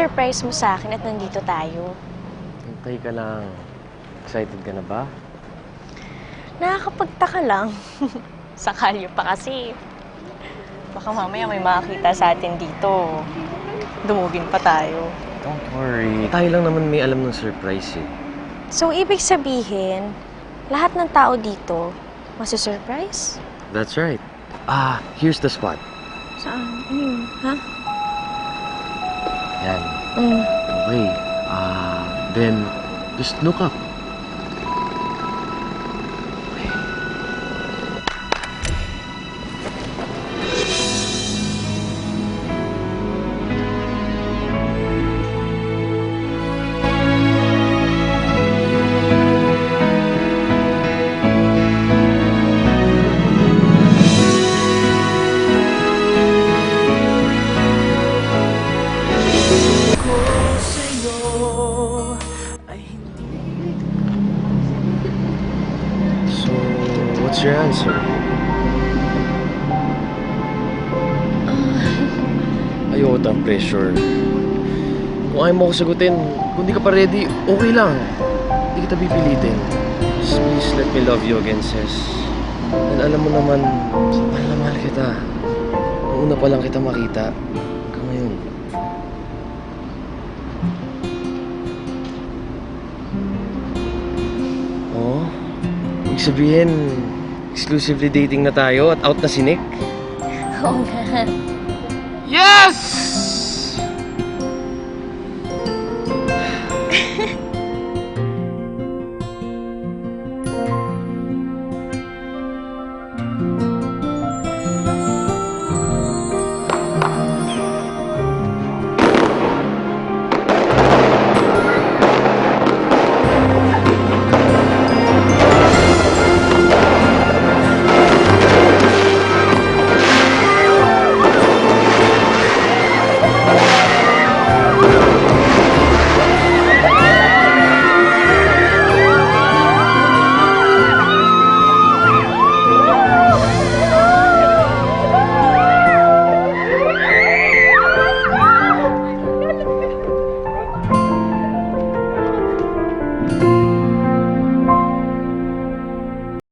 surprise mo sa akin at nandito tayo? Hintay ka lang. Excited ka na ba? Nakakapagtaka lang. sa kalye pa kasi. Baka mamaya may makakita sa atin dito. Dumugin pa tayo. Don't worry. Tayo lang naman may alam ng surprise eh. So, ibig sabihin, lahat ng tao dito, masusurprise? That's right. Ah, here's the spot. Saan? Ano yun? Ha? Yan. Mm. Okay. Ah, then, just look up. What's your answer? Ayoko ng pressure. Kung ayaw mo ako sagutin, kung di ka pa ready, okay lang. Hindi kita pipilitin. Just please let me love you again, sis. And alam mo naman, mahal na mahal kita. Nung una pa lang kita makita, hanggang ngayon. Oo. Ibig sabihin, exclusively dating na tayo at out na si Nick? Oo nga. Yes!